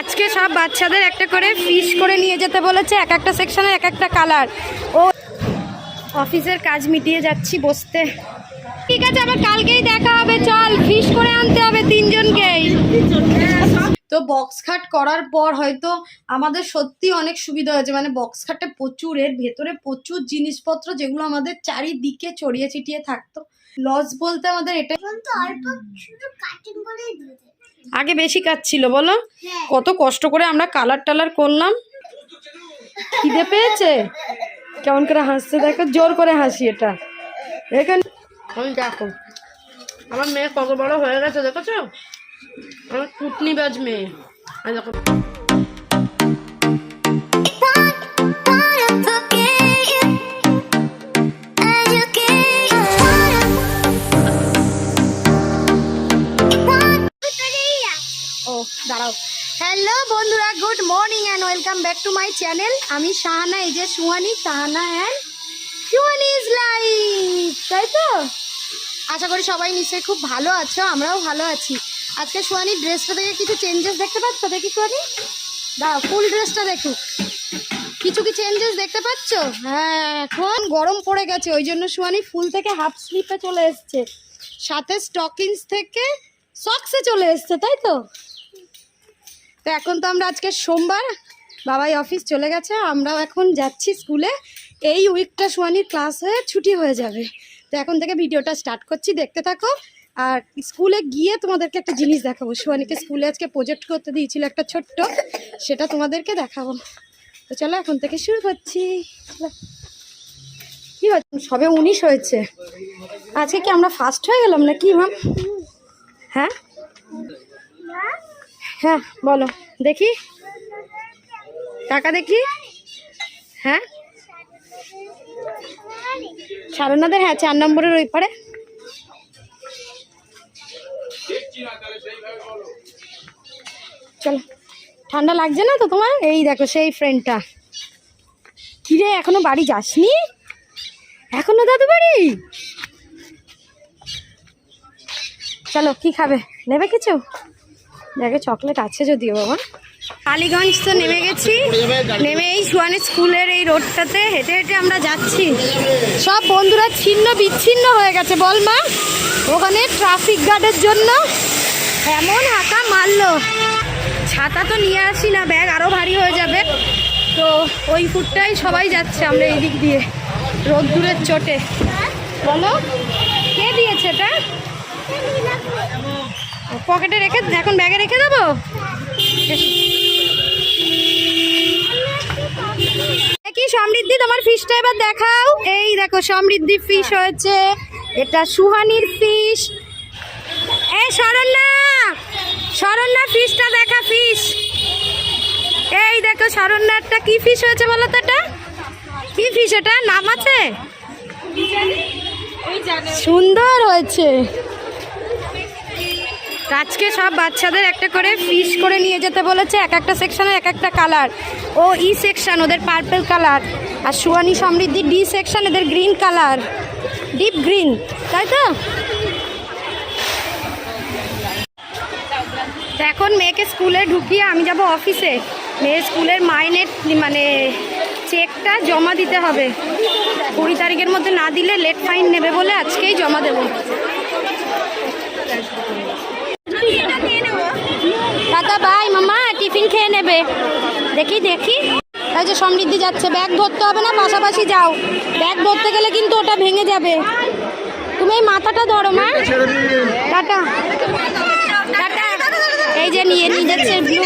আজকে সব বাচ্চাদের একটা করে ফিশ করে নিয়ে যেতে বলেছে, এক একটা সেকশনে এক একটা কালার ও অফিসের কাজ মিটিয়ে যাচ্ছি বসতে। ঠিক আছে, আবার কালকেই দেখা হবে। চল ফিশ করে আনতে হবে তিনজনকেই। তো বক্স খাট করার পর হয়তো আমাদের সত্যি অনেক সুবিধা হয়েছে। মানে বক্স খাটে প্রচুর, এর ভেতরে প্রচুর জিনিসপত্র যেগুলো আমাদের চারিদিকে ছড়িয়ে ছিটিয়ে থাকতো। লস বলতে আমাদের এটা অল্প শুধু কাটিং দিয়েছে আগে বেশি কাজ ছিল বলো? হ্যাঁ। কত কষ্ট করে আমরা কালার টালার করলাম। খিদে পেয়েছে? কেমন করে হাসছে দেখো জোর করে হাসি এটা। এখানে আমি দেখো আমার মেয়ে কত বড় হয়ে গেছে দেখেছ? আমার কুটনি বাজ মেয়ে। আমি দেখো দাঁড়াও। হ্যালো বন্ধুরা good morning and welcome back to my channel আমি শাহানা, এই যে Suhani, Shahana and Suhani is life তাই তো? আশা করি সবাই নিশ্চয়ই খুব ভালো আছো, আমরাও ভালো আছি। আজকে সুহানির ড্রেসটা থেকে কিছু চেঞ্জেস দেখতে পাচ্ছ দেখি সুহানি? দাঁড়াও ফুল ড্রেসটা দেখুক কিছু কি চেঞ্জেস দেখতে পাচ্ছ? হ্যাঁ এখন গরম পড়ে গেছে, ওই জন্য সুহানি ফুল থেকে হাফ স্লিপে চলে এসছে। সাথে স্টকিংস থেকে সক্সে চলে এসছে, তাই তো? তো এখন তো আমরা আজকে সোমবার, বাবাই অফিস চলে গেছে, আমরাও এখন যাচ্ছি স্কুলে এই উইকটা সোয়ানির ক্লাস হয়ে ছুটি হয়ে যাবে। তো এখন থেকে ভিডিওটা স্টার্ট করছি, দেখতে থাকো। আর স্কুলে গিয়ে তোমাদেরকে একটা জিনিস দেখাবো। সোয়ানিকে স্কুলে আজকে প্রজেক্ট করতে দিয়েছিল একটা ছোট্ট, সেটা তোমাদেরকে দেখাবো। তো চলো এখন থেকে শুরু করছি। কি হচ্ছে সবে উনিশ হয়েছে। আজকে কি আমরা ফার্স্ট হয়ে গেলাম না কি ম্যাম হ্যাঁ হ্যাঁ বলো। দেখি। টাকা দেখি। হ্যাঁ। সারনাদের হ্যাঁ চার নম্বরের ওই পারে। চলো। ঠান্ডা লাগছে না তো তোমার? এই দেখো, সেই ফ্রেন্ডটা কিরে, এখনও বাড়ি যাসনি? এখনও দাদু বাড়ি? চলো, কি খাবে? নেবে কিছু? দেখে চকলেট আছে যদিও বাবা। কালীগঞ্জ তো নেমে গেছি। নেমে এই সুয়ানের স্কুলের এই রোডটাতে হেঁটে হেঁটে আমরা যাচ্ছি। সব বন্ধুরা ছিন্ন বিচ্ছিন্ন হয়ে গেছে, বল মা। ওখানে ট্রাফিক গার্ডের জন্য এমন হাঁকা মারলো। ছাতা তো নিয়ে আসি না, ব্যাগ আরও ভারী হয়ে যাবে। তো ওই ফুটটাই সবাই যাচ্ছে আমরা এই দিক দিয়ে, রোদ্দুরের চোটে। বলো, কে দিয়েছে এটা? পকেটে রেখে এখন ব্যাগে রেখে দেবো কি সমৃদ্ধি? তোমার ফিশটা এবার দেখাও। এই দেখো, সমৃদ্ধি ফিশ হয়েছে। এটা সুহানির ফিশ এই শরণ্যা! শরণ্যা ফিশটা দেখা ফিশ এই দেখো, শরণ্যারটা কি ফিশ হয়েছে বলো তো এটা? কি ফিশ এটা? নাম আছে? সুন্দর হয়েছে। আজকে সব বাচ্চাদের একটা করে ফিশ করে নিয়ে যেতে বলেছে, এক একটা সেকশনে এক একটা কালার ও ই সেকশন ওদের পার্পেল কালার আর সুয়ানি সমৃদ্ধি ডি সেকশন এদের গ্রিন কালার ডিপ গ্রিন তাই তো? এখন মেয়েকে স্কুলে ঢুকিয়ে আমি যাব অফিসে মেয়ের স্কুলের মাইনের মানে চেকটা জমা দিতে হবে। কুড়ি তারিখের মধ্যে না দিলে লেট ফাইন নেবে বলে আজকেই জমা দেবো দাদা বাই মামা খেয়ে নেবে। দেখি দেখি। এই যে সমৃদ্ধি যাচ্ছে ব্যাগ ধরতে হবে না পাশাপাশি যাও। ব্যাগ ধরতে গেলে কিন্তু ওটা ভেঙে যাবে। তুমি এই মাথাটা ধরো মা। টাটা। টাটা। এই যে নিয়ে নিয়ে যাচ্ছে ব্লু।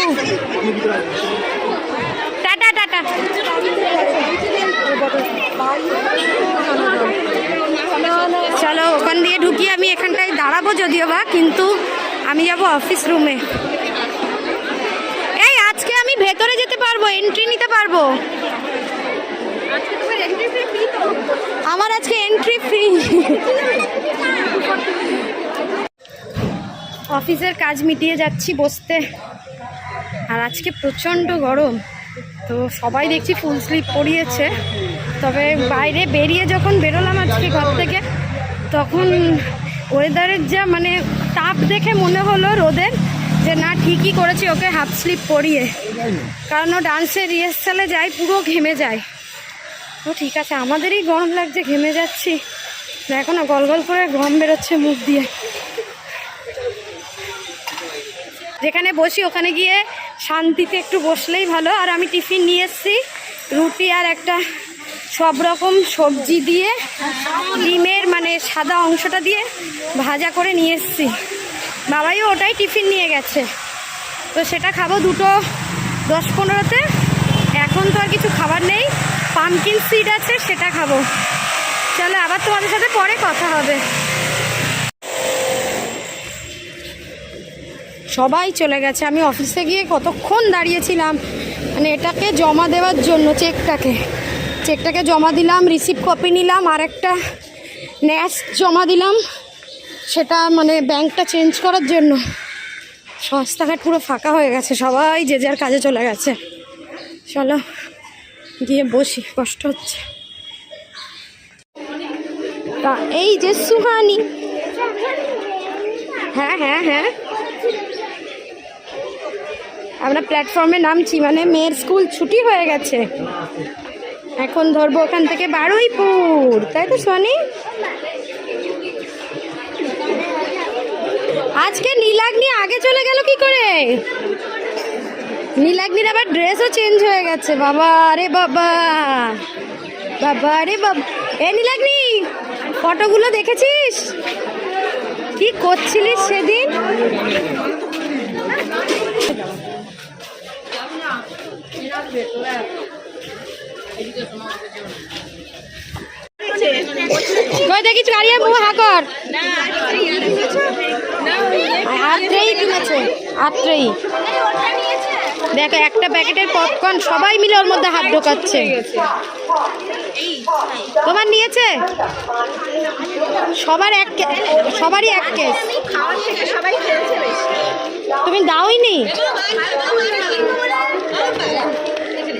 Tata tata. চলো ওখান দিয়ে ঢুকিয়ে আমি এখানটায় দাঁড়াবো যদিও বা কিন্তু আমি যাব অফিস রুমে ভেতরে যেতে পারব এন্ট্রি নিতে পারব। আমার আজকে এন্ট্রি ফ্রি অফিসের কাজ মিটিয়ে যাচ্ছি বসতে। আর আজকে প্রচণ্ড গরম, তো সবাই দেখছি ফুল স্লিপ পরিয়েছে তবে বাইরে বেরিয়ে যখন বেরোলাম আজকে ঘর থেকে, তখন ওয়েদারের যা মানে তাপ দেখে মনে হলো রোদের যে না, ঠিকই করেছি, ওকে হাফ স্লিপ পরিয়ে। কারণ ও ডান্সের রিহার্সালে যায়, পুরো ঘেমে যায়। ও ঠিক আছে, আমাদেরই গরম লাগছে, ঘেমে যাচ্ছি। দেখো না গল গল করে গম বেরোচ্ছে মুখ দিয়ে। যেখানে বসি, ওখানে গিয়ে শান্তিতে একটু বসলেই ভালো। আর আমি টিফিন নিয়ে এসেছি, রুটি আর একটা সব রকম সবজি দিয়ে, ডিমের মানে সাদা অংশটা দিয়ে ভাজা করে নিয়ে এসেছি। বাবাইও ওটাই টিফিন নিয়ে গেছে। তো সেটা খাব দুটো দশ পনেরোতে। এখন তো আর কিছু খাবার নেই। পামকিন সিড আছে, সেটা খাব। চলো আবার তোমাদের সাথে পরে কথা হবে। সবাই চলে গেছে। আমি অফিসে গিয়ে কতক্ষণ দাঁড়িয়েছিলাম? মানে এটাকে জমা দেওয়ার জন্য চেকটাকে। চেকটাকে জমা দিলাম রিসিভ কপি নিলাম আর একটা ন্যাস জমা দিলাম। সেটা মানে ব্যাংকটা চেঞ্জ করার জন্য। রাস্তাঘাট পুরো ফাঁকা হয়ে গেছে, সবাই যে যার কাজে চলে গেছে। চলো, গিয়ে বসি, কষ্ট হচ্ছে। তা এই যে সুহানি। হ্যাঁ হ্যাঁ হ্যাঁ। আমরা প্ল্যাটফর্মে নামছি মানে মেয়ের স্কুল ছুটি হয়ে গেছে। এখন ধরবো ওখান থেকে বারুইপুর, তাই তো সোনি আজকে নীলাগ্নি আগে চলে গেল কি করে? নীলাগ্নির আবার ড্রেসও চেঞ্জ হয়ে গেছে। বাবা আরে বাবা। বাবা আরে বাবা, এ নীলাগ্নি, ফটোগুলো দেখেছিস? কি করছিলিস সেদিন? কই দেখিস গাড়িয়ে মুখ হাকর আত্রেই কিনেছে দেখো, একটা প্যাকেটের পপকর্ন, সবাই মিলে ওর মধ্যে হাত ঢোকাচ্ছে। তোমার নিয়েছে? সবার এক সবারই এক কেস। তুমি দাওই নি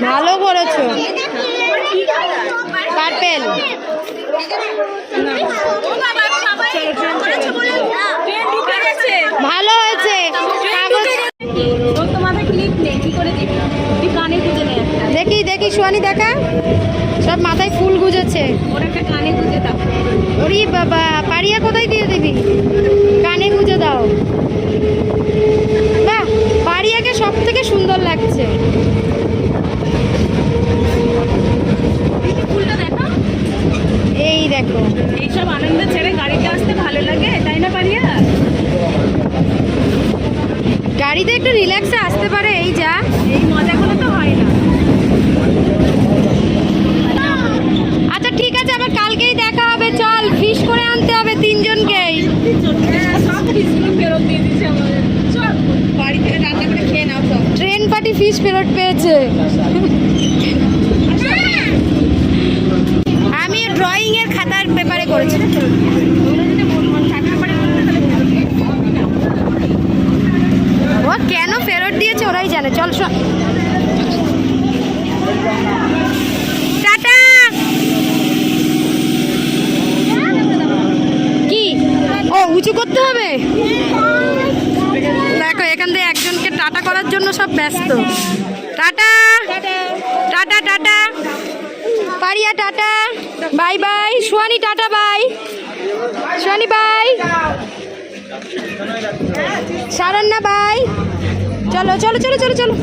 ভালো করেছ। পার্পেল ভালো হয়েছে। দেখি? দেখি সোয়ানি দেখা। সব মাথায় ফুল গুজেছে। ওরে বাবা পারিয়া কোথায় দিয়ে দিবি? কানে গুজে দাও। বাহ পারিয়াকে সব থেকে সুন্দর লাগছে এই দেখো এইসব আনন্দ ছেড়ে গাড়িতে আসতে ভালো লাগে তাই না পারিয়া গাড়িতে একটু রিল্যাক্সে আসতে পারে এই যা। এই মজাগুলো তো হয় না। আচ্ছা ঠিক আছে আবার কালকেই দেখা হবে। চল ফিশ করে আনতে হবে তিনজনকেই সব ট্রেন পার্টি ফিশ ফেরত পেয়েছে। আমি ড্রয়িং এর খাতার পেপারে করেছি ও কেন ফেরত জানে চল শোন টাটা! কি? ও, উঁচু করতে হবে? দেখো, এখান থেকে একজনকে টাটা করার জন্য সব ব্যস্ত। টাটা! Tata tata! পারিয়া, tata! Bye bye! Swani tata, bye! সোয়ানি বাই! সারান্না, বাই! চলো চলো চলো চলো চলো।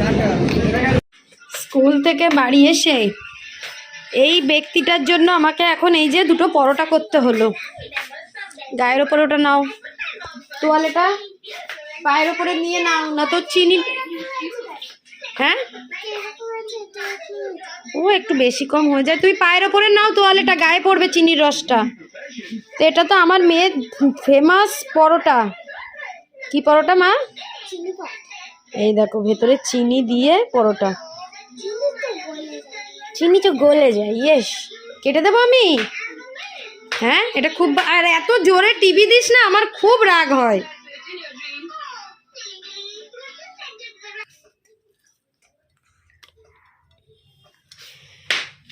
স্কুল থেকে বাড়ি এসে এই ব্যক্তিটার জন্য আমাকে এখন এই যে দুটো পরোটা করতে হলো। গায়ের ওপর ওটা নাও। তোয়ালেটা পায়ের ওপরে নিয়ে নাও, না তো চিনি। হ্যাঁ? ও একটু বেশি কম হয়ে যায়। তুমি পায়ের ওপরে নাও তোয়ালেটা, গায়ে পড়বে চিনির রসটা। তো এটা তো আমার মেয়ের ফেমাস পরোটা। কি পরোটা, মা? এই দেখো, ভেতরে চিনি দিয়ে পরোটা। চিনি তো গলে যায়, ইয়েস। কেটে দেবো আমি? হ্যাঁ এটা খুব আর এত জোরে টিভি দিস না, আমার খুব রাগ হয়।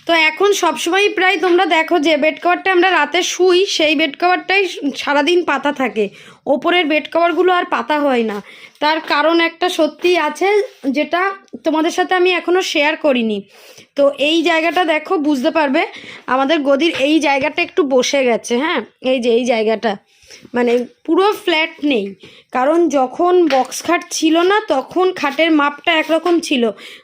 তো এখন সবসময় প্রায় তোমরা দেখো, যে বেড কভারটা আমরা রাতে শুই, সেই বেড কভারটাই সারাদিন পাতা থাকে। ওপরের বেড কভারগুলো আর পাতা হয় না। তার কারণ একটা সত্যি আছে, যেটা তোমাদের সাথে আমি এখনও শেয়ার করিনি। তো এই জায়গাটা দেখো, বুঝতে পারবে, আমাদের গদির এই জায়গাটা একটু বসে গেছে হ্যাঁ? এই যে এই জায়গাটা মানে পুরো ফ্ল্যাট নেই। কারণ যখন বক্স খাট ছিল না, তখন খাটের মাপটা একরকম ছিল।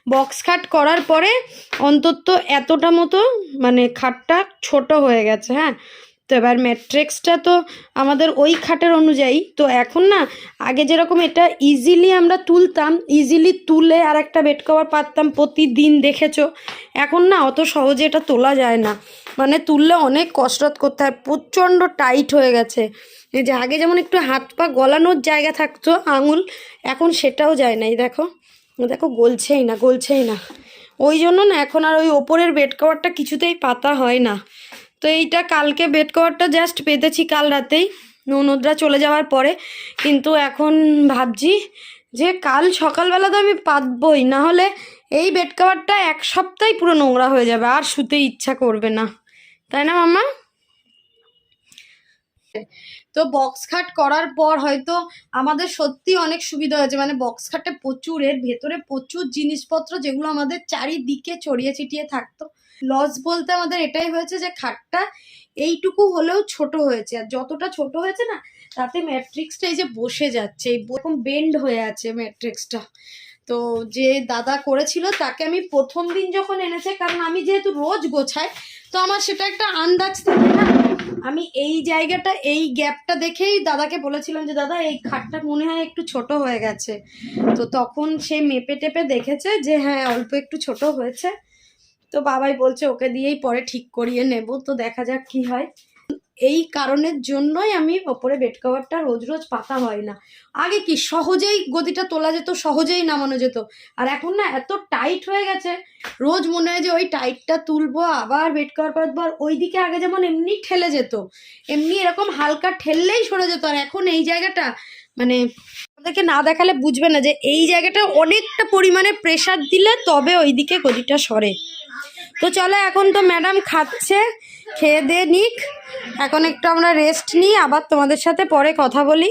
বক্স খাট করার পরে অন্তত এতটা মতো মানে খাটটা ছোট হয়ে গেছে হ্যাঁ? তো এবার ম্যাট্রিক্সটা তো আমাদের ওই খাটের অনুযায়ী। তো এখন না, আগে যেরকম এটা ইজিলি আমরা তুলতাম ইজিলি তুলে আর একটা বেড কভার পারতাম প্রতিদিন, দেখেছ? এখন না অত সহজে এটা তোলা যায় না। মানে তুললে অনেক কসরত করতে হয়, প্রচণ্ড টাইট হয়ে গেছে। এই যে আগে যেমন একটু হাত পা গলানোর জায়গা থাকতো, আঙুল, এখন সেটাও যায় না। এই দেখো দেখো গলছেই না গলছেই না। ওই জন্য না এখন আর ওই ওপরের বেড কভারটা কিছুতেই পাতা হয় না। তো এইটা কালকে বেড কভারটা জাস্ট পেতেছি কাল রাতেই। ননদরা চলে যাওয়ার পরে। কিন্তু এখন ভাবছি যে কাল সকালবেলা তো আমি পাতবই, না হলে এই বেড কভারটা এক সপ্তাহে পুরো নোংরা হয়ে যাবে, আর শুতে ইচ্ছা করবে না। তাই না মাম্মা? তো বক্স খাট করার পর হয়তো আমাদের সত্যি অনেক সুবিধা হয়েছে। মানে বক্স খাটে প্রচুর, এর ভেতরে প্রচুর জিনিসপত্র যেগুলো আমাদের চারিদিকে ছড়িয়ে ছিটিয়ে থাকতো। লস বলতে আমাদের এটাই হয়েছে যে খাটটা এইটুকু হলেও ছোট হয়েছে। আর যতটা ছোট হয়েছে না, তাতে ম্যাট্রিক্সটা এই যে বসে যাচ্ছে। এই এরকম বেন্ড হয়ে আছে ম্যাট্রিক্সটা তো যে দাদা করেছিল তাকে আমি প্রথম দিন যখন এনেছে, কারণ আমি যেহেতু রোজ গোছাই, তো আমার সেটা একটা আন্দাজ থাকে না। আমি এই জায়গাটা, এই গ্যাপটা দেখেই দাদাকে বলেছিলাম যে, দাদা, এই খাটটা মনে হয় একটু ছোট হয়ে গেছে। তো তখন সে মেপে টেপে দেখেছে যে হ্যাঁ অল্প একটু ছোট হয়েছে। তো বাবাই বলছে, ওকে দিয়েই পরে ঠিক করিয়ে নেব। তো দেখা যাক কি হয়। এই কারণের জন্যই আমি ওপরে বেড কভারটা রোজ রোজ পাতা হয় না। আগে কি সহজেই গদিটা তোলা যেত, সহজেই নামানো যেত। আর এখন না এত টাইট হয়ে গেছে, রোজ মনে হয় যে ওই টাইটটা তুলবো, আবার বেড কভার পাতবো আর ওই দিকে আগে যেমন এমনি ঠেলে যেত, এমনি এরকম হালকা ঠেললেই সরে যেত। আর এখন এই জায়গাটা মানে আমাদেরকে না দেখালে বুঝবে না যে এই জায়গাটা অনেকটা পরিমাণে প্রেসার দিলে তবে ওইদিকে গদিটা সরে। তো চলো এখন তো ম্যাডাম খাচ্ছে খেয়ে দিয়ে নিক। এখন একটু আমরা রেস্ট নিই আবার তোমাদের সাথে পরে কথা বলি।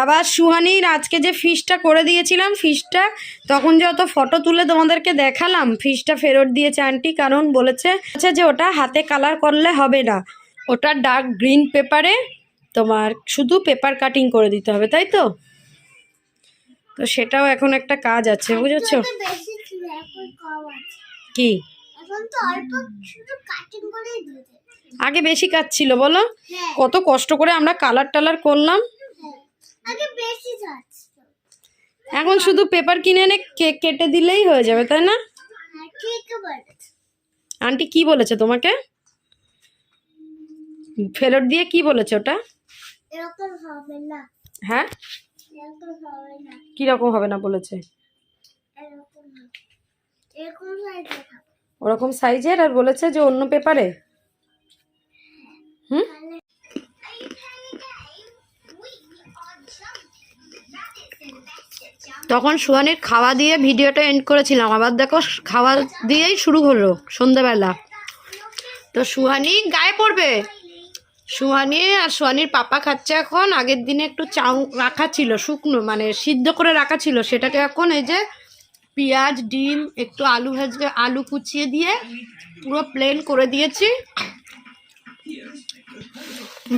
আবার সুহানির আজকে যে ফিশটা করে দিয়েছিলাম ফিশটা তখন যে অত ফটো তুলে তোমাদেরকে দেখালাম ফিশটা ফেরত দিয়েছে আন্টি কারণ বলেছে আচ্ছা যে ওটা হাতে কালার করলে হবে না। ওটা ডার্ক গ্রিন পেপারে তোমার শুধু পেপার কাটিং করে দিতে হবে তাই তো? তো সেটাও এখন একটা কাজ আছে বুঝেছ? কি? আগে বেশি কাজ ছিল বলো? হ্যাঁ। কত কষ্ট করে আমরা কালার টালার করলাম। হ্যাঁ। এখন শুধু পেপার কিনে এনে কেক কেটে দিলেই হয়ে যাবে তাই না? হ্যাঁ আন্টি কি বলেছে তোমাকে? ফেরত দিয়ে কি বলেছে ওটা? হ্যাঁ? কীরকম হবে না বলেছে এরকম হবে। এরকম সাইজে খাব ওরকম সাইজের আর বলেছে যে অন্য পেপারে? হুম? তখন সুহানির খাওয়া দিয়ে ভিডিওটা এন্ড করেছিলাম। আবার দেখো খাওয়া দিয়েই শুরু হলো সন্ধেবেলা তো সুহানি গায়ে পড়বে। সুহানি আর সুহানির পাপা খাচ্ছে এখন। আগের দিনে একটু চাউ রাখা ছিল শুকনো মানে সিদ্ধ করে রাখা ছিল। সেটাকে এখন এই যে পেঁয়াজ, ডিম, একটু আলু ভেজে, আলু কুচিয়ে দিয়ে পুরো প্লেন করে দিয়েছি।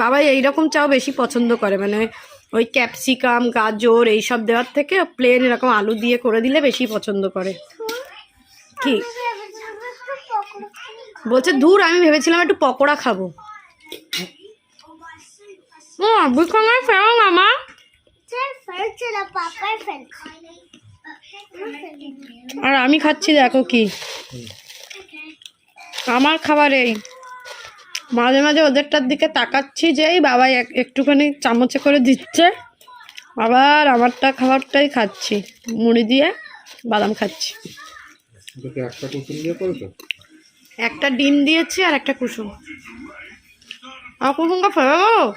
বাবা, এইরকম চাও বেশি পছন্দ করে মানে ওই ক্যাপসিকাম গাজর এইসব দেওয়ার থেকে প্লেন এরকম আলু দিয়ে করে দিলে বেশি পছন্দ করে। কি? বলছে দূর আমি ভেবেছিলাম একটু পকোড়া খাব। বুঝলাম ফেরো মামা আর আমি খাচ্ছি দেখো কি। আমার খাবার এই। মাঝে মাঝে ওদেরটার দিকে তাকাচ্ছি যেই বাবা এক- একটুখানি চামচে করে দিচ্ছে। আবার আমারটা খাবারটাই খাচ্ছি। মুড়ি দিয়ে বাদাম খাচ্ছি। একটা ডিম দিয়েছি আর একটা কুসুম। আর কুসুমটা ফেলে গো।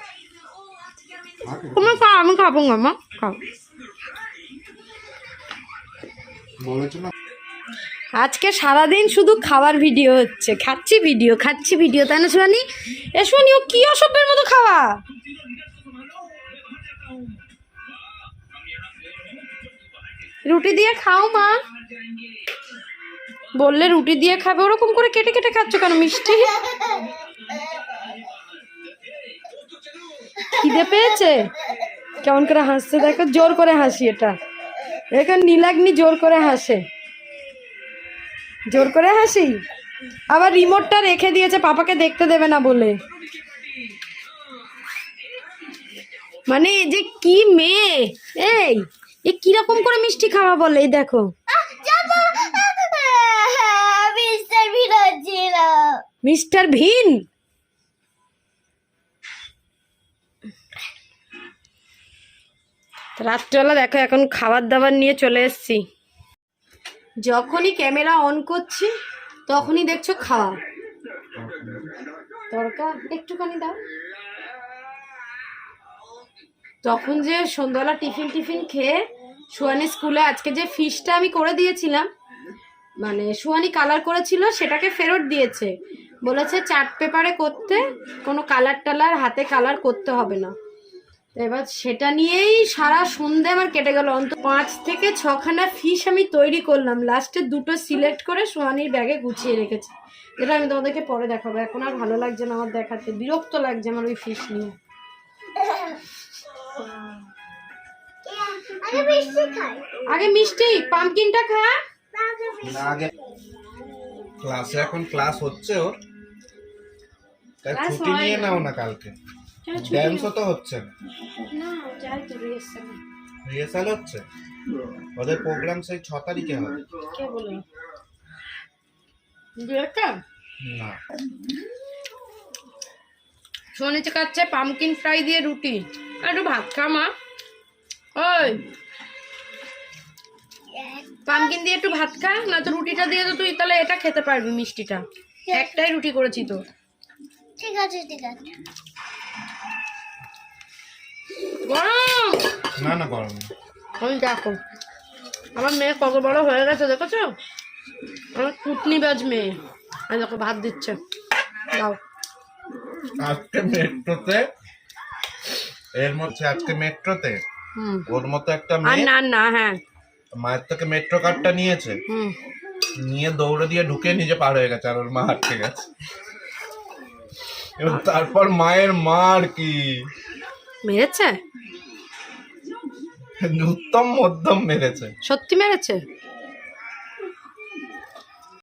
তুমি খাও আমি খাব না মা। খাও। আজকে সারাদিন শুধু খাবার ভিডিও হচ্ছে। খাচ্ছি ভিডিও খাচ্ছি ভিডিও, তাই না সুহানি এ সুহানি ও কি অসভ্যের মতো খাওয়া? রুটি দিয়ে খাও, মা। বললে রুটি দিয়ে খাবে, ওরকম করে কেটে কেটে খাচ্ছ কেন, মিষ্টি? খিদে পেয়েছে? কেমন করে হাসছে দেখো, জোর করে হাসি এটা। এখন নীলাগ্নি জোর করে হাসে জোর করে হাসি আবার রিমোটটা রেখে দিয়েছে পাপাকে দেখতে দেবে না বলে মানে যে কি মেয়ে এই এ কীরকম করে মিষ্টি খাওয়া বলে এই দেখো মিস্টার ভিন রাত্রেবেলা দেখো, এখন খাবার দাবার নিয়ে চলে এসেছি। যখনই ক্যামেরা অন করছি, তখনই দেখছ খাওয়া। তরকা, একটুখানি দাও। তখন যে সন্ধ্যাবেলা টিফিন টিফিন খেয়ে সুয়ানি স্কুলে আজকে যে ফিশটা আমি করে দিয়েছিলাম মানে সুয়ানি কালার করেছিল, সেটাকে ফেরত দিয়েছে। বলেছে চার্ট পেপারে করতে, কোনো কালার টালার হাতে কালার করতে হবে না। তো এবার সেটা নিয়েই সারা সন্ধে আমার কেটে গেল। অন্ত পাঁচ থেকে ছখানা ফিশ আমি তৈরি করলাম। লাস্টে দুটো সিলেক্ট করে সোয়ানির ব্যাগে গুছিয়ে রেখেছি। যেটা আমি তোমাদেরকে পরে দেখাবো। এখন আর ভালো লাগছে না আমার দেখাতে। বিরক্ত লাগছে আমার ওই ফিশ নিয়ে। আগে মিষ্টি পামকিনটা খা। আগে ক্লাসে এখন ক্লাস হচ্ছে ওর। তাই ছুটি নিয়ে নাও না কালকে। ড্যান্সও তো হচ্ছে না। না যাই তো না রিহার্সাল হচ্ছে? ওদের প্রোগ্রাম সেই ছ তারিখে হবে। কে বলে না। খাচ্ছে পামকিন ফ্রাই দিয়ে রুটি। আর একটু ভাত খা মা। ওই। পামকিন দিয়ে একটু ভাত খা না তো রুটিটা দিয়ে তো তুই তাহলে এটা খেতে পারবি মিষ্টিটা। একটাই রুটি করেছি তো। ঠিক আছে ঠিক আছে। গরম? না না গরম আমি দেখো। আমার মেয়ে কত বড় হয়ে গেছে দেখেছ? আমার কুটনি বাজ মেয়ে। আমি দেখো ভাত দিচ্ছে। দাও। আজকে মেট্রোতে এর মধ্যে আজকে মেট্রোতে ওর মতো একটা মেয়ে না না হ্যাঁ। মায়ের থেকে মেট্রো কার্ডটা নিয়েছে। নিয়ে দৌড়ে দিয়ে ঢুকে নিজে পার হয়ে গেছে আর ওর মা আটকে গেছে। এবার তারপর মায়ের মার কি? মেরেছে? উত্তম মধ্যম মেরেছে। সত্যি মেরেছে?